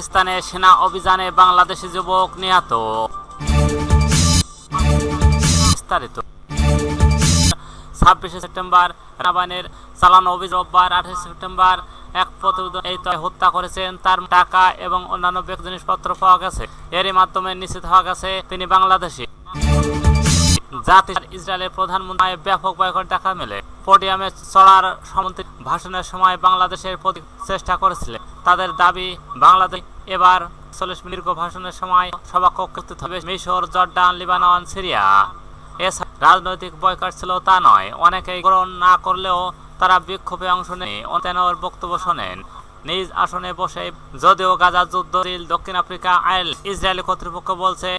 পাকিস্তানে সেনা অভিযানে বাংলাদেশি যুবক নিহত। ছাব্বিশে সেপ্টেম্বর রাবানের অভিযোগ রোববার আঠাশে সেপ্টেম্বর এক প্রতিবেদন এই হত্যা করেছেন। তার টাকা এবং অন্যান্য ব্যক্তি জিনিসপত্র পাওয়া গেছে। এরই মাধ্যমে নিশ্চিত হওয়া গেছে, তিনি বাংলাদেশি। জাতি ইসরায়েলের প্রধানমন্ত্রী ব্যাপক বয়কট দেখা মেলে। পোডিয়ামে চড়ার সমন্ত্রী ভাষণের সময় বাংলাদেশের প্রতি চেষ্টা করেছিলেন। তাদের দাবি, বাংলাদেশ এবার চল্লিশ মিনিট ভাষণের সময় সভাকক্ষ হবে মিশর, জর্ডান, লিবানন, সিরিয়া। এছাড়া রাজনৈতিক বয়কট ছিল তা নয়। অনেকেই গ্রহণ না করলেও তারা বিক্ষোভে অংশ নেয়। বক্তব্য শোনেন, নিজ আসনে বসে, যদিও গাজা যুদ্ধ দক্ষিণ আফ্রিকা আইল ইসরায়েলি কর্তৃপক্ষ বলছে,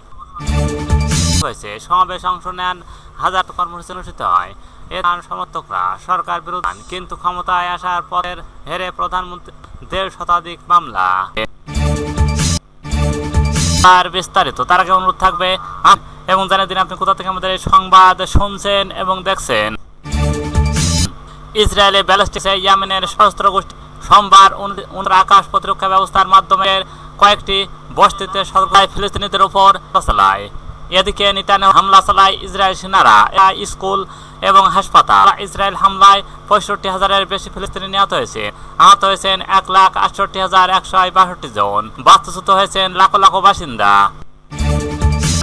হয়েছে। সমাবেশ অংশ নেন হাজার কর্মসূচি অনুষ্ঠিত হয়। এর সমর্থকরা সরকার বিরোধী কিন্তু ক্ষমতায় আসার পরের হেরে প্রধানমন্ত্রী দেড় শতাধিক মামলা। আর বিস্তারিত, তার আগে অনুরোধ থাকবে এবং জানিয়ে দিন আপনি কোথা থেকে আমাদের এই সংবাদ শুনছেন এবং দেখছেন। ইসরায়েলে ব্যালিস্টিক্সে ইয়েমেনের সশস্ত্র গোষ্ঠী সোমবার আকাশ প্রতিরক্ষা ব্যবস্থার মাধ্যমে কয়েকটি বস্তিতে সরকার ফিলিস্তিনিদের উপর চালায় এদিকে নিতানে হামলা চালায় ইসরায়েল সেনারা স্কুল এবং হাসপাতাল। ইসরায়েল হামলায় পঁয়ষট্টি হাজারের বেশি ফিলিস্তিনি নিহত হয়েছে। আহত হয়েছেন এক লাখ আটষট্টি হাজার একশো বাষট্টি জন। বাস্তুচ্যুত হয়েছেন লাখো লাখো বাসিন্দা।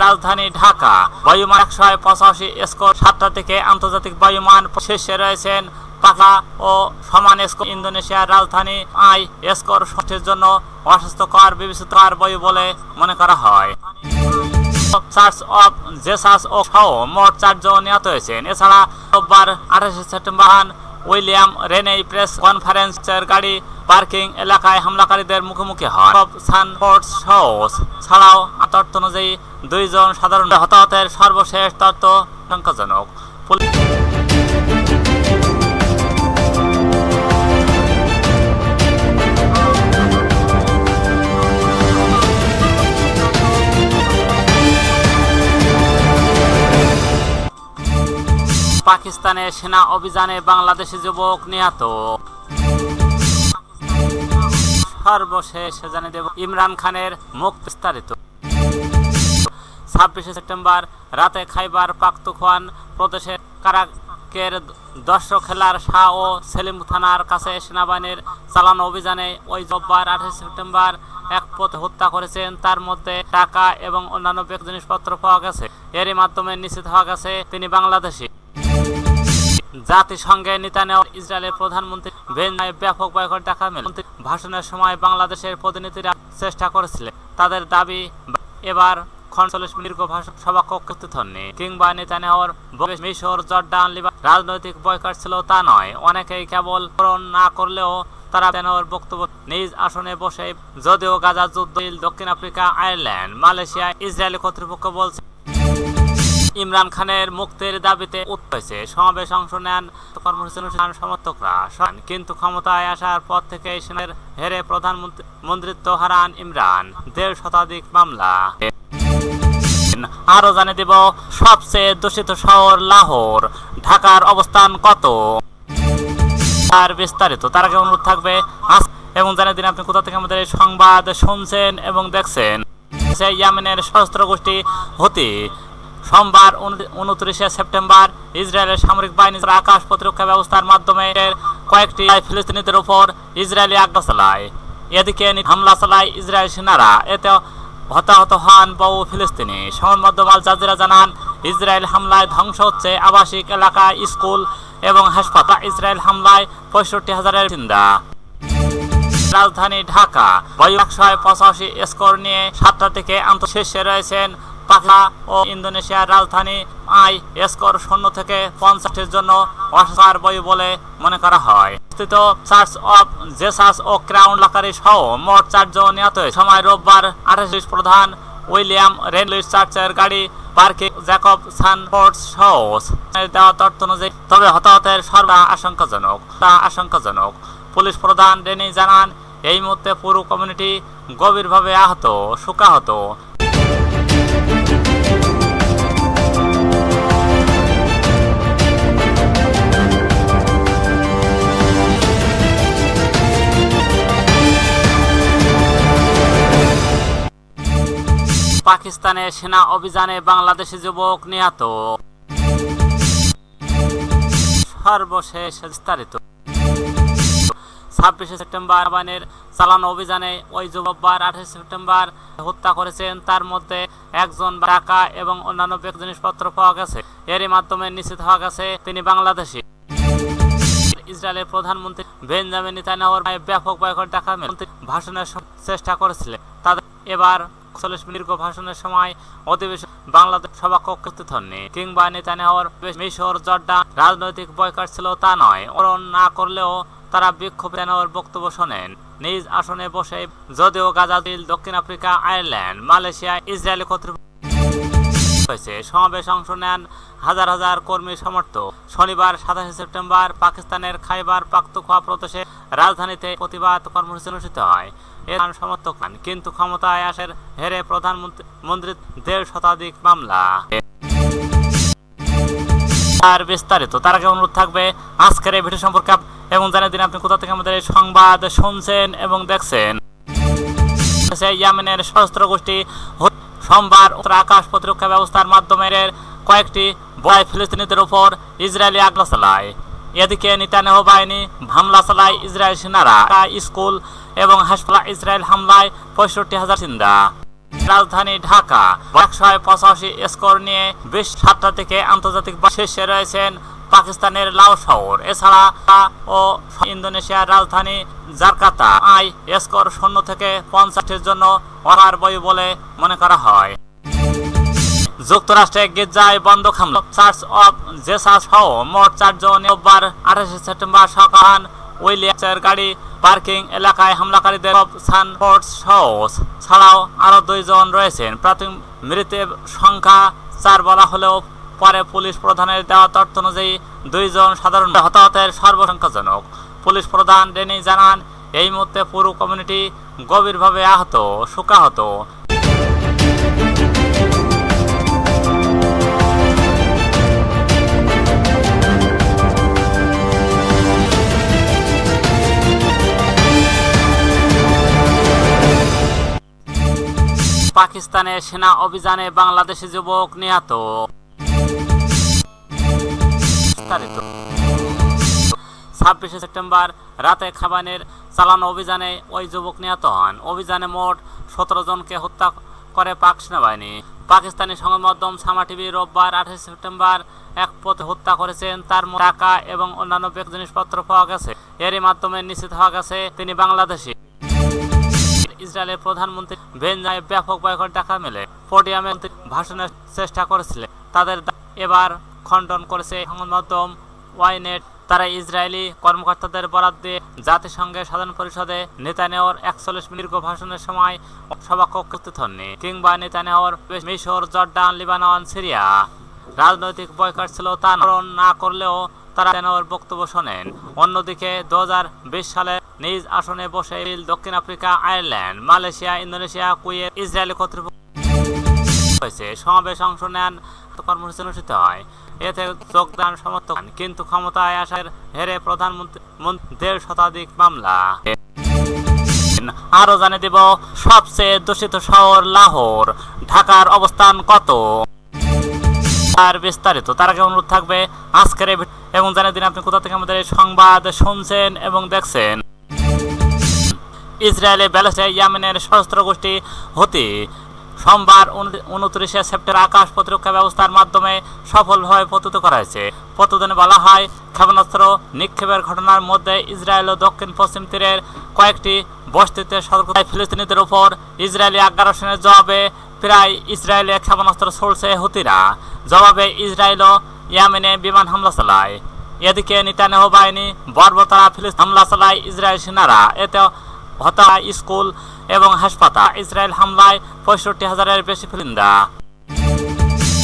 রাজধানী ঢাকা, বায়ুমান একশো পঁচাশি স্কোর সাতটা থেকে আন্তর্জাতিক বায়ুমান শীর্ষে রয়েছেন পাখা ও সমান স্কোর ইন্দোনেশিয়ার রাজধানী আই স্কোর ষষ্ঠের জন্য অস্বাস্থ্যকর বিবেচিত আর বায়ু বলে মনে করা হয়। চার্চ অফ জেসাস ও খাও, মোট চারজন নিহত হয়েছেন। এছাড়া রোববার আঠাশে সেপ্টেম্বর উইলিয়াম রেনে প্রেস কনফারেন্সের গাড়ি পার্কিং এলাকায় হামলাকারীদের মুখোমুখি হয় সব সানফোর্টস সহ ছাড়াও তথ্য অনুযায়ী দুইজন সাধারণ হতাহতের সর্বশেষ তথ্য সংখ্যাজনক পাকিস্তানে সেনা অভিযানে বাংলাদেশি যুবক নিহত। সর্বশেষ জানিয়ে দেব, ইমরান খানের মুখ বিস্তারিত। ছাব্বিশে সেপ্টেম্বর রাতে খাইবার পাখতুখান প্রদেশের কারাকের দর্শক খেলার শাহ ও সেলিম থানার কাছে সেনাবাহিনীর চালানো অভিযানে ওই রোববার আঠাশে সেপ্টেম্বর এক পথে হত্যা করেছেন। তার মধ্যে টাকা এবং অন্যান্য জিনিসপত্র পাওয়া গেছে। এরই মাধ্যমে নিশ্চিত হওয়া গেছে, তিনি বাংলাদেশি। জাতিসংঘে নেতানিয়াহু ইসরায়েলের প্রধানমন্ত্রী বেঞ্জামিন ব্যাপক বয়কট দেখা মেলে। ভাষণের সময় বাংলাদেশের প্রতিনিধিরা চেষ্টা করেছিলেন। তাদের দাবি, এবার চল্লিশ মিনিট দীর্ঘ ভাষণ সভা কক্ষিত হননি। কিংবা মিশর, জর্ডান লিবান রাজনৈতিক বয়কট ছিল তা নয়। অনেকেই কেবল গ্রহণ না করলেও তারা নেতানিয়াহুর বক্তব্য নিজ আসনে বসে, যদিও গাজা যুদ্ধ দক্ষিণ আফ্রিকা, আয়ারল্যান্ড, মালয়েশিয়া, ইসরায়েলি কর্তৃপক্ষ বলছে ইমরান খানের মুক্তির দাবিতে হয়েছে সমাবেশ অংশ নেন কর্মসূচি অনুষ্ঠান সমর্থকরা। কিন্তু ক্ষমতায় আসার পর থেকে সেনার হেরে প্রধানমন্ত্রী মন্ত্রিত্ব হারান ইমরান। দেড় শতাধিক মামলা। আরও জানিয়ে দেব, সবচেয়ে দূষিত শহর লাহোর। ঢাকার অবস্থান কত? আর বিস্তারিত, তার আগে অনুরোধ থাকবে এবং জানিয়ে দিন আপনি কোথা থেকে আমাদের সংবাদ শুনছেন এবং দেখছেন। সে ইয়েমেনের সশস্ত্র গোষ্ঠী হতি। সোমবার উনত্রিশে সেপ্টেম্বর ইসরায়েলের সামরিক বাহিনীর আকাশ প্রতিরক্ষা ব্যবস্থার মাধ্যমে কয়েকটি ফিলিস্তিনিদের উপর ইসরায়েলি আগ্রা চালায়। এদিকে হামলা চালায় ইসরায়েল সেনারা। এতে হতাহত হন বহু ফিলিস্তিনি। সংবাদ আল জাজিরা জানান, ইসরায়েল হামলায় ধ্বংস হচ্ছে আবাসিক এলাকা, স্কুল এবং হাসপাতাল। ইসরায়েল হামলায় পঁয়ষট্টি হাজারের চিন্তা রাজধানী ঢাকা একশো পঁচাশি স্কোর নিয়ে সাতটা থেকে আন্তঃশীর্ষে রয়েছেন পাখা ও ইন্দোনেশিয়ার রাজধানী আই স্কোর শূন্য থেকে পঞ্চাশের জন্য অসার বায়ু বলে মনে করা হয়। স্থিত চার্চ অফ জেসাস ও ক্রাউন লাকারি সহ মোট চারজন নিহত সময় রোববার আঠাশ প্রধান উইলিয়াম রেনলুইস চার্চের গাড়ি, পার্কে, জ্যাকব সানফোর্টস সহ দেওয়া তথ্য অনুযায়ী, তবে হতাহতের সর্ব আশঙ্কাজনক, তা আশঙ্কাজনক। পুলিশ প্রধান রেনি জানান, এই মুহূর্তে পুরো কমিউনিটি গভীরভাবে আহত, শোকাহত। পাকিস্তানে সেনা অভিযানে বাংলাদেশি যুবক নিহত। সর্বশেষ বিস্তারিত। ছাব্বিশে সেপ্টেম্বর বানের চালানো অভিযানে ওই যুবকবার আঠাশে সেপ্টেম্বর হত্যা করেছেন। তার মধ্যে একজন টাকা এবং অন্যান্য ব্যক্তি জিনিসপত্র পাওয়া গেছে। এরই মাধ্যমে নিশ্চিত হওয়া গেছে তিনি বাংলাদেশি। ইসরায়েলের প্রধানমন্ত্রী বেঞ্জামিন ব্যাপক বয়কট দেখা ভাষণের চেষ্টা করেছিলেন। তাদের এবার চল্লিশ মিনিট দীর্ঘ ভাষণের সময় অধিবেশন বাংলাদেশ সভা কক্ষ উপস্থিত হননি। কিংবা নেতানিয়াহুর মিশর, জর্ডান, রাজনৈতিক বয়কট ছিল তা নয়। অরণ না করলেও তারা বিক্ষোভ নেতানিয়াহুর বক্তব্য শোনেন। নিজ আসনে বসে যদিও গাজাদিল দক্ষিণ আফ্রিকা, আয়ারল্যান্ড, মালয়েশিয়া, ইসরায়েলি কর্তৃপক্ষ হয়েছে। সমাবেশ অংশ নেন হাজার হাজার কর্মী সমর্থক। শনিবার সাতাশে সেপ্টেম্বর পাকিস্তানের খাইবার পাখতুনখোয়া প্রদেশে রাজধানীতে প্রতিবাদ কর্মসূচি অনুষ্ঠিত হয়। এর সমর্থক পান। কিন্তু ক্ষমতায় আসার হেরে প্রধানমন্ত্রী মন্ত্রী দেড় শতাধিক মামলা। আর বিস্তারিত, তার আগে অনুরোধ থাকবে আজকের এই ভিডিও সম্পর্কে এবং জানিয়ে দিন আপনি কোথা থেকে আমাদের এই সংবাদ শুনছেন এবং দেখছেন। ইয়েমেনের সশস্ত্র গোষ্ঠী সোমবার আকাশ প্রতিরক্ষা ব্যবস্থার মাধ্যমে কয়েকটি বয় ফিলিস্তিনিদের উপর ইসরায়েলি আগ্রা চালায়। এদিকে নেতানিয়াহু বাহিনী হামলা চালায় ইসরায়েল সেনারা স্কুল এবং হাসপাতাল ইসরায়েল হামলায় পঁয়ষট্টি হাজার চিন্দা রাজধানী ঢাকা একশো পঁচাশি স্কোর নিয়ে বেশ সাতটা থেকে আন্তর্জাতিক শীর্ষে রয়েছেন পাকিস্তানের লাও শহর। এছাড়া ও ইন্দোনেশিয়ার রাজধানী জাকার্তা, আই স্কোর শূন্য থেকে পঞ্চাশের জন্য অনার বই বলে মনে করা হয়। যুক্তরাষ্ট্রে গির্জায় বন্ধ হামলা চার্চ অফ জেসাস সহ মোট চারজন রোববার আঠাশে সেপ্টেম্বর সকাল উইলিয়ামসের গাড়ি পার্কিং এলাকায় হামলাকারীদের সানফোর্ড সহ ছাড়াও আরও দুইজন রয়েছেন। প্রাথমিক মৃতের সংখ্যা চার বলা হলেও পরে পুলিশ প্রধানের দেওয়া তথ্য অনুযায়ী দুইজন সাধারণ হতাহতের সর্বসংখ্যাজনক। পুলিশ প্রধান ডেনি জানান, এই মুহূর্তে পুরো কমিউনিটি গভীরভাবে আহত, শোকাহত। পাকিস্তানে সেনা অভিযানে বাংলাদেশি যুবক নিহত। ছাব্বিশে সেপ্টেম্বর রাতে খাবানের চালানো অভিযানে ওই যুবক নিহত হন। অভিযানে মোট সতেরো জনকে হত্যা করে পাক সেনাবাহিনী। পাকিস্তানি সংবাদ মাধ্যম সামা টিভি রোববার আঠাশে সেপ্টেম্বর এক পথে হত্যা করেছেন। তার টাকা এবং অন্যান্য জিনিসপত্র পাওয়া গেছে। এরই মাধ্যমে নিশ্চিত হওয়া গেছে, তিনি বাংলাদেশি। ইসরায়েলের প্রধানমন্ত্রী বেঞ্জামিন ব্যাপক বয়কট দেখা মেলে। পোডিয়ামে ভাষণের চেষ্টা করেছিলেন তাদের এবার খণ্ডন করেছে মাধ্যম ওয়াইনেট। তারা ইসরায়েলি কর্মকর্তাদের বরাদ দিয়ে জাতিসংঘের সাধারণ পরিষদে নেতানিয়াহুর একচল্লিশ দীর্ঘ ভাষণের সময় সভাকক্ষ হননি কিংবা নেতানিয়াহুর মিশর জর্ডান লিবানন, সিরিয়া। রাজনৈতিক বয়কট ছিল তা না করলেও তারা নেতানিয়াহুর বক্তব্য শোনেন। অন্যদিকে দু হাজার বিশ সালে নিজ আসনে বসে দক্ষিণ Africa, Ireland, Malaysia, Indonesia, Kuwait Israeli কর্তৃপক্ষ হয়েছে। সমাবেশ অংশ নেন কর্মসূচি অনুষ্ঠিত হয়। এতে যোগদান সমর্থক কিন্তু ক্ষমতায় আসার হেরে প্রধানমন্ত্রী মন্ত্রী দেড় শতাধিক মামলা। আরও জানিয়ে দেব, সবচেয়ে দূষিত শহর লাহোর, ঢাকার অবস্থান কত? আর বিস্তারিত, তার আগে অনুরোধ থাকবে আজকের এবং জানিয়ে দিন আপনি কোথা থেকে আমাদের সংবাদ শুনছেন এবং দেখছেন। ইসরায়েলে ব্যালেস্টাইন ইয়েমেনের সশস্ত্র গোষ্ঠী হতে। সোমবার উনত্রিশে সেপ্টেম্বর আকাশ প্রতিরক্ষা ব্যবস্থার মাধ্যমে সফলভাবে প্রস্তুত করা হয়েছে। প্রতিবেদনে বলা হয়, ক্ষেপণাস্ত্র নিক্ষেপের ঘটনার মধ্যে ইসরায়েল ও দক্ষিণ পশ্চিম তীরের কয়েকটি বস্তিতে সতর্কতায় ফিলিস্তিনিদের উপর ইসরায়েলি আগ্রাসনের জবাবে প্রায় ইসরায়েলে ক্ষেপণাস্ত্র ছড়ছে হুতিরা। জবাবে ইসরায়েল ও ইয়েমেনে বিমান হামলা চালায়। এদিকে নেতানিয়াহু বাহিনী বর্বরতারা ফিলিস্তিন হামলা চালায় ইসরায়েল সেনারা। এতে হয় স্কুল এবং হাসপাতাল। ইসরায়েল হামলায় পঁয়ষট্টি হাজারের বেশি ফিলিন্দা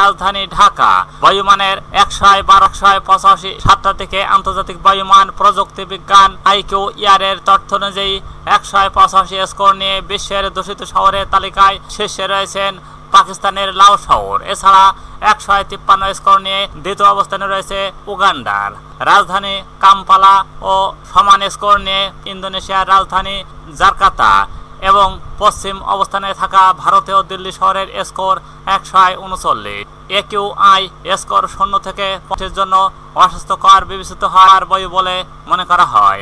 রাজধানী ঢাকা, বায়ুমানের একশো বারোশো পঁচাশি, সাতটা থেকে আন্তর্জাতিক বায়ুমান প্রযুক্তি বিজ্ঞান আইকিউ ইয়ারের তথ্য অনুযায়ী একশো পঁচাশি স্কোর নিয়ে বিশ্বের দূষিত শহরের তালিকায় শীর্ষে রয়েছেন পাকিস্তানের লাও শহর। এছাড়া একশো তিপ্পান্ন স্কোর নিয়ে দ্বিতীয় অবস্থানে রয়েছে উগান্ডার। রাজধানী কাম্পালা ও সমান স্কোর নিয়ে ইন্দোনেশিয়ার রাজধানী জাকার্তা এবং পশ্চিম অবস্থানে থাকা ভারতীয় দিল্লি শহরের স্কোর একশো উনচল্লিশ। এ কিউ আই স্কোর শূন্য থেকে পঁচিশ জন্য অস্বাস্থ্যকর বিবেচিত হওয়ার বই বলে মনে করা হয়।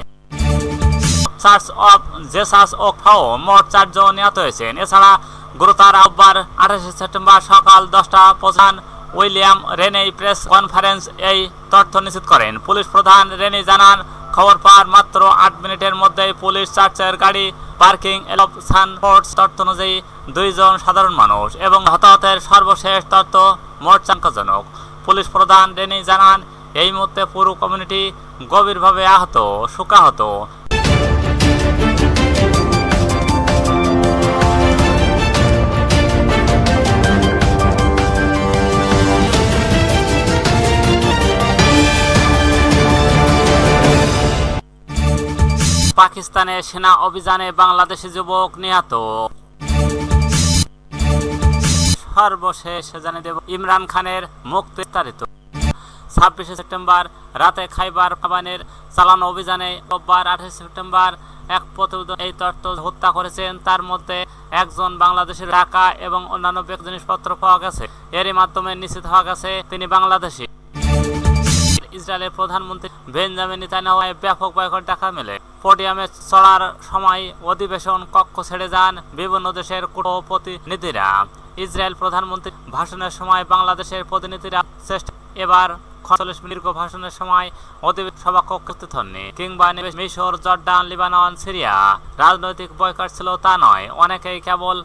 চার্চ অফ জেসাস ও ফাও মোট চারজন নিহত হয়েছেন। এছাড়া গুরুতর আহ্বার আঠাশে সেপ্টেম্বর সকাল দশটা প্রধান উইলিয়াম রেনেই প্রেস কনফারেন্স এই তথ্য নিশ্চিত করেন। পুলিশ প্রধান রেনি জানান, খবর পাওয়ার মাত্র আট মিনিটের মধ্যেই পুলিশ চার্চের গাড়ি, পার্কিং এলপসান ফোর্স তথ্য অনুযায়ী দুইজন সাধারণ মানুষ এবং হতাহতের সর্বশেষ তথ্য মোট চাঙ্কাজনক পুলিশ প্রধান রেনি জানান, এই মুহূর্তে পুরো কমিউনিটি গভীরভাবে আহত, শোকাহত। পাকিস্তানে সেনা অভিযানে বাংলাদেশি যুবক নিহত। সর্বশেষ দেব ইমরান খানের ছাব্বিশে সেপ্টেম্বর রাতে খাইবার পাবানের চালানো অভিযানে রোববার আঠাশে সেপ্টেম্বর এক প্রতিবেদন এই তথ্য হত্যা করেছেন। তার মধ্যে একজন বাংলাদেশের টাকা এবং অন্যান্য জিনিসপত্র পাওয়া গেছে। এরই মাধ্যমে নিশ্চিত হওয়া গেছে, তিনি বাংলাদেশি। ইসরায়েলের প্রধানমন্ত্রী বেঞ্জামিন নেতানিয়াহু ব্যাপক বয়কট দেখা মেলে। পোডিয়ামে চড়ার সময় অধিবেশন কক্ষ ছেড়ে যান বিভিন্ন দেশের কূট প্রতিনিধিরা ইসরায়েল প্রধানমন্ত্রী ভাষণের সময় বাংলাদেশের প্রতিনিধিরা চেষ্টা এবার চল্লিশ মিনিট ভাষণের সময় অধিবেশন সভা কক্ষ হননি। কিংবা মিশর জর্ডান লিবানন, সিরিয়া। রাজনৈতিক বয়কট ছিল তা নয়, অনেকেই কেবল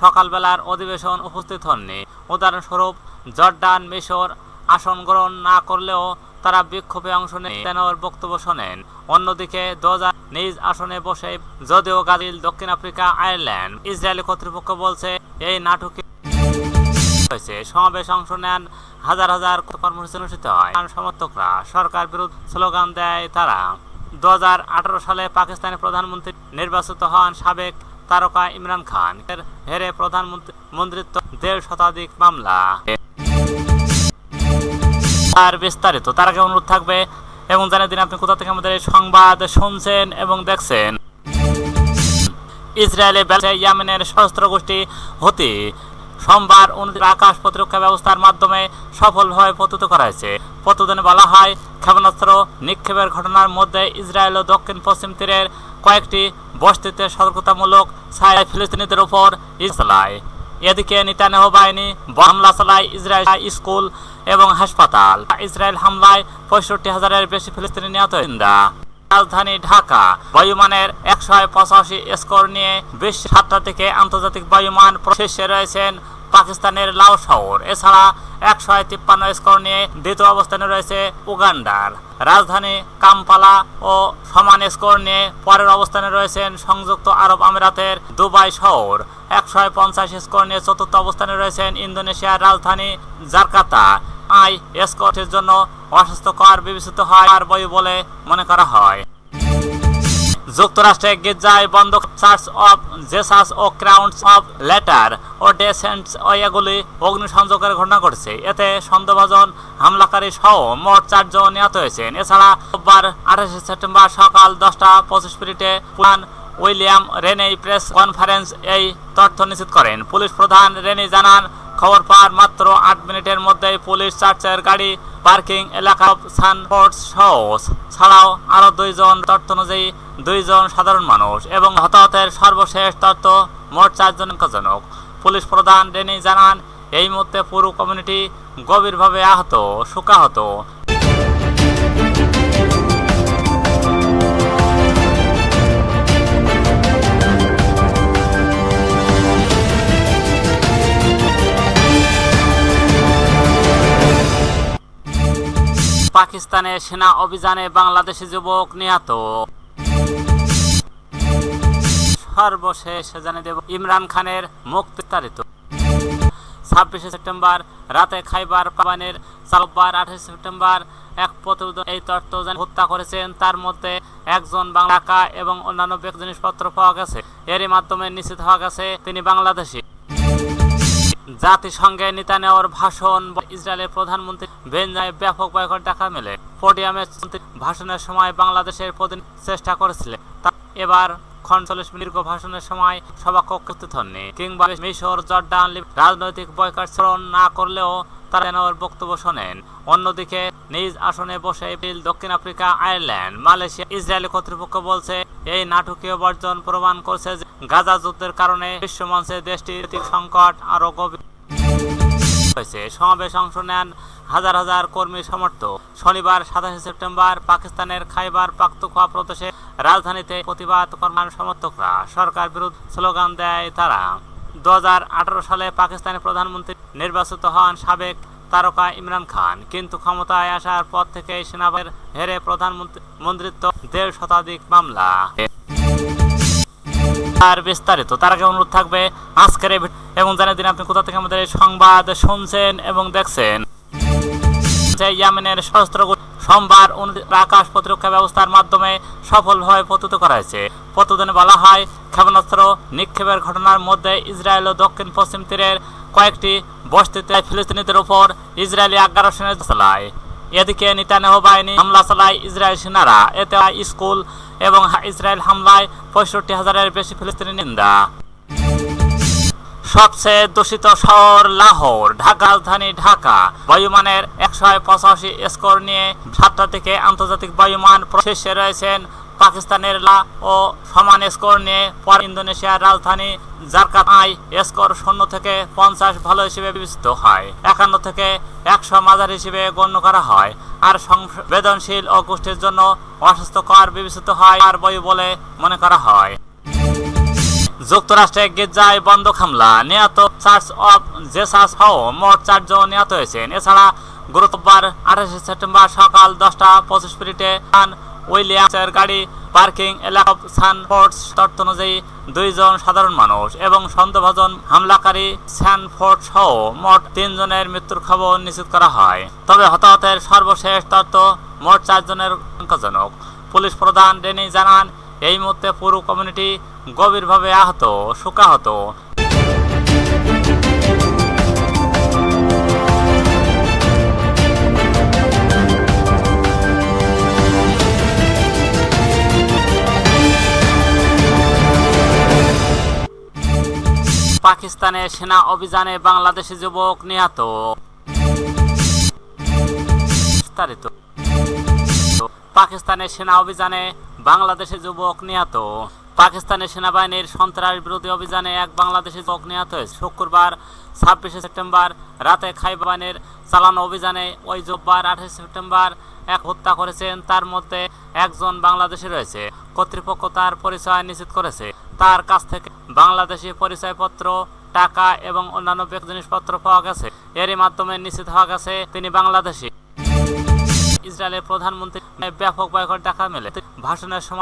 সকালবেলার অধিবেশন উপস্থিত হননি। উদাহরণস্বরূপ জর্ডান মিশর আসন গ্রহণ না করলেও তারা বিক্ষোভে অংশ তেনর বক্তব্য শোনেন, অন্যদিকে দোজা নিজ আসনে বসে, যদিও গালিল দক্ষিণ আফ্রিকা, আয়ারল্যান্ড, ইসরায়েলি কর্তৃপক্ষ বলছে, এই নাটকে হয়েছে। সমাবেশ অংশ নেন হাজার হাজার কর্মসূচি অনুষ্ঠিত হয়। সমর্থকরা সরকার স্লোগান দেয় তারা। দু হাজার আঠারো সালে পাকিস্তানের প্রধানমন্ত্রী নির্বাচিত হন সাবেক তারকা ইমরান খান। হেরে প্রধানমন্ত্রী মন্ত্রিত্ব দেড় শতাধিক মামলা। আর বিস্তারিত। তার আগে অনুরোধ থাকবে এবং জানিয়ে দিন আপনি কোথা থেকে আমাদের এই সংবাদ শুনছেন এবং দেখছেন। ইসরায়েলে ইয়ামেনের সশস্ত্র গোষ্ঠী হতে সোমবার অনুদিত আকাশ প্রতিরক্ষা ব্যবস্থার মাধ্যমে সফলভাবে প্রস্তুত করা হয়েছে প্রতিবেদনে বলা হয়, ক্ষেপণাস্ত্র নিক্ষেপের ঘটনার মধ্যে ইসরায়েল ও দক্ষিণ পশ্চিম তীরের কয়েকটি বস্তিতে সতর্কতামূলক ছায় ফিলিস্তিনিদের উপর ইসলায় এদিকে নিতানেহ বাহিনী হামলা চালায় ইসরায়েল স্কুল এবং হাসপাতাল। ইসরায়েল হামলায় পঁয়ষট্টি হাজারের বেশি ফিলিস্তিনি নিহত হিন্দা রাজধানী ঢাকা, বায়ুমানের একশো পঁচাশি স্কোর নিয়ে বিশ্ব সাতটা থেকে আন্তর্জাতিক বায়ুমান শীর্ষে রয়েছেন পাকিস্তানের লাও শহর। এছাড়া একশো তিপ্পান্ন স্কোর নিয়ে দ্বিতীয় অবস্থানে রয়েছে উগান্ডার। রাজধানী কাম্পালা ও সমান স্কোর নিয়ে পরের অবস্থানে রয়েছেন সংযুক্ত আরব আমিরাতের দুবাই শহর। একশো পঞ্চাশ স্কোর নিয়ে চতুর্থ অবস্থানে রয়েছেন ইন্দোনেশিয়ার রাজধানী জাকার্তা। আই স্কোরের জন্য অস্বাস্থ্যকর বিবেচিত হয় আর বই বলে মনে করা হয়। যুক্তরাষ্ট্রে গির্জায় বন্ধ চার্চ অফ জেসাস ও ক্রাউন্স অফ লেটার ও ডেসেন্টস এগুলি অগ্নিসংযোগের ঘটনা ঘটেছে। এতে সন্দেহভাজন হামলাকারী সহ মোট চারজন নিহত হয়েছেন। এছাড়া রোববার আঠাশে সেপ্টেম্বর সকাল দশটা পঁচিশ মিনিটে পুরান উইলিয়াম রেনেই প্রেস কনফারেন্স এই তথ্য নিশ্চিত করেন। পুলিশ প্রধান রেনি জানান খবর পাওয়ার মাত্র আট মিনিটের মধ্যে পুলিশ চার চার গাড়ি, পার্কিং এলাকা সানপোর্ট সহ ছাড়াও আরও দুইজন তথ্য অনুযায়ী দুইজন সাধারণ মানুষ এবং হতাহতের সর্বশেষ তথ্য মোট চারজন জনক পুলিশ প্রধান ডেনি জানান, এই মুহূর্তে পুরো কমিউনিটি গভীরভাবে আহত, শোকাহত। পাকিস্তানে সেনা অভিযানে বাংলাদেশি যুবক নিহত। সর্বশেষ জানিয়ে দেব, ইমরান খানের মুক্তি বিস্তারিত। ছাব্বিশে সেপ্টেম্বর রাতে খাইবার পাবানের চালব্বার আঠাশে সেপ্টেম্বর এক প্রতিবেদন এই তথ্য হত্যা করেছেন। তার মধ্যে একজন বাংলা টাকা এবং অন্যান্য ব্যক্তি জিনিসপত্র পাওয়া গেছে। এরই মাধ্যমে নিশ্চিত হওয়া গেছে, তিনি বাংলাদেশি। জাতিসংঘে নেওয়ার ভাষণ, ইসরায়েলের প্রধানমন্ত্রী বেঞ্জায় ব্যাপক বয়কট দেখা মেলে। পোডিয়ামে ভাষণের সময় বাংলাদেশের প্রতি চেষ্টা করেছিলেন। এবার খনচল্লিশ চল্লিশ মিনিট ভাষণের সময় সভা কক্ষ হননি। কিংবা মিশর, জর্ডান রাজনৈতিক বয়কট স্মরণ না করলেও তারা যেন বক্তব্য শোনেন। অন্যদিকে নিজ আসনে বসে দক্ষিণ আফ্রিকা, আয়ারল্যান্ড, মালয়েশিয়া কর্তৃপক্ষ বলছে, এই নাটকীয় বর্জন প্রমাণ করছে যে গাজা যুদ্ধের কারণে বিশ্বমঞ্চে দেশটির সংকট গভীর হয়েছে। সমাবেশ অংশ নেন হাজার হাজার কর্মী সমর্থক। শনিবার সাতাশে সেপ্টেম্বর পাকিস্তানের খাইবার প্রদেশে রাজধানীতে প্রতিবাদ কর্মার সমর্থকরা। সরকার বিরুদ্ধে স্লোগান দেয় তারা। দু সালে পাকিস্তানের প্রধানমন্ত্রী নির্বাচিত হন সাবেক তারকা ইমরান খান। কিন্তু ক্ষমতায় আসার পর থেকে সেনাবাহিনীর হেরে প্রধানমন্ত্রী মন্ত্রিত্ব দেড় শতাধিক মামলা। আর বিস্তারিত, তার আগে অনুরোধ থাকবে আজকের এবং জানিয়ে দিন আপনি কোথা থেকে আমাদের সংবাদ শুনছেন এবং দেখছেন। যে ইয়েমেনের সশস্ত্র সোমবার আকাশ প্রতিরক্ষা ব্যবস্থার মাধ্যমে সফলভাবে প্রস্তুত করা হয়েছে প্রতিদিনে বলা হয়, ক্ষেপণাস্ত্র নিক্ষেপের ঘটনার মধ্যে ইসরায়েল ও দক্ষিণ পশ্চিম তীরের কয়েকটি বস্তিতে ফিলিস্তিনিদের উপর ইসরায়েলি আগ্রাসনের চালায়। এদিকে নেতানিয়াহু বাহিনী হামলা চালায় ইসরায়েল সেনারা। এতে স্কুল এবং ইসরায়েল হামলায় পঁয়ষট্টি হাজারের বেশি ফিলিস্তিনি নিন্দা সবচেয়ে দূষিত শহর লাহোর, ঢাকা রাজধানী ঢাকা। বায়ুমানের একশো পঁচাশি স্কোর নিয়ে সাতটা থেকে আন্তর্জাতিক বায়ুমান শীর্ষে রয়েছেন পাকিস্তানের লা ও সমান স্কোর নিয়ে পর ইন্দোনেশিয়ার রাজধানী জারকাতায় স্কোর শূন্য থেকে পঞ্চাশ ভালো হিসেবে বিবেচিত হয়। একান্ন থেকে একশো মাঝার হিসেবে গণ্য করা হয়। আর সংবেদনশীল ও গোষ্ঠীর জন্য অস্বাস্থ্যকর বিবেচিত হয় আর বায়ু বলে মনে করা হয়। যুক্তরাষ্ট্রে গির্জায় বন্ধক হামলা নিহত চার্চ অফ জেসাস সহ মোট চারজন নিহত হয়েছেন। এছাড়া গুরুত্ববার আঠাশে সেপ্টেম্বর সকাল দশটা পঁচিশ মিনিটে সান উইলিয়ামসের গাড়ি, পার্কিং এলাকা সানফোর্ডস তথ্য অনুযায়ী দুইজন সাধারণ মানুষ এবং সন্দেহভাজন হামলাকারী স্যানফোর্ড সহ মোট তিনজনের মৃত্যুর খবর নিশ্চিত করা হয়। তবে হতাহতের সর্বশেষ তথ্য মোট চারজনের সংখ্যাজনক পুলিশ প্রধান ডেনি জানান এই মুহূর্তে পুরো কমিউনিটি গভীরভাবে আহত, শোকাহত। পাকিস্তানে সেনা অভিযানে বাংলাদেশি যুবক নিহত। পাকিস্তানের সেনা অভিযানে বাংলাদেশি যুবক নিহত। পাকিস্তানের সেনাবাহিনীর সন্ত্রাস বিরোধী অভিযানে এক বাংলাদেশি যুবক নিহত হয়েছে। শুক্রবার, ছাব্বিশে সেপ্টেম্বর রাতে খাইবানের চালানো অভিযানে ওই জোববার আঠাশে সেপ্টেম্বর এক হত্যা করেছেন। তার মধ্যে একজন বাংলাদেশি রয়েছে। কর্তৃপক্ষ তার পরিচয় নিশ্চিত করেছে। তার কাছ থেকে বাংলাদেশি পরিচয়পত্র, টাকা এবং অন্যান্য জিনিসপত্র পাওয়া গেছে। এরই মাধ্যমে নিশ্চিত হওয়া গেছে, তিনি বাংলাদেশি। ইসরায়েলের প্রধানমন্ত্রী ব্যাপক বয়কট দেখা মেলে। ভাষণের সময়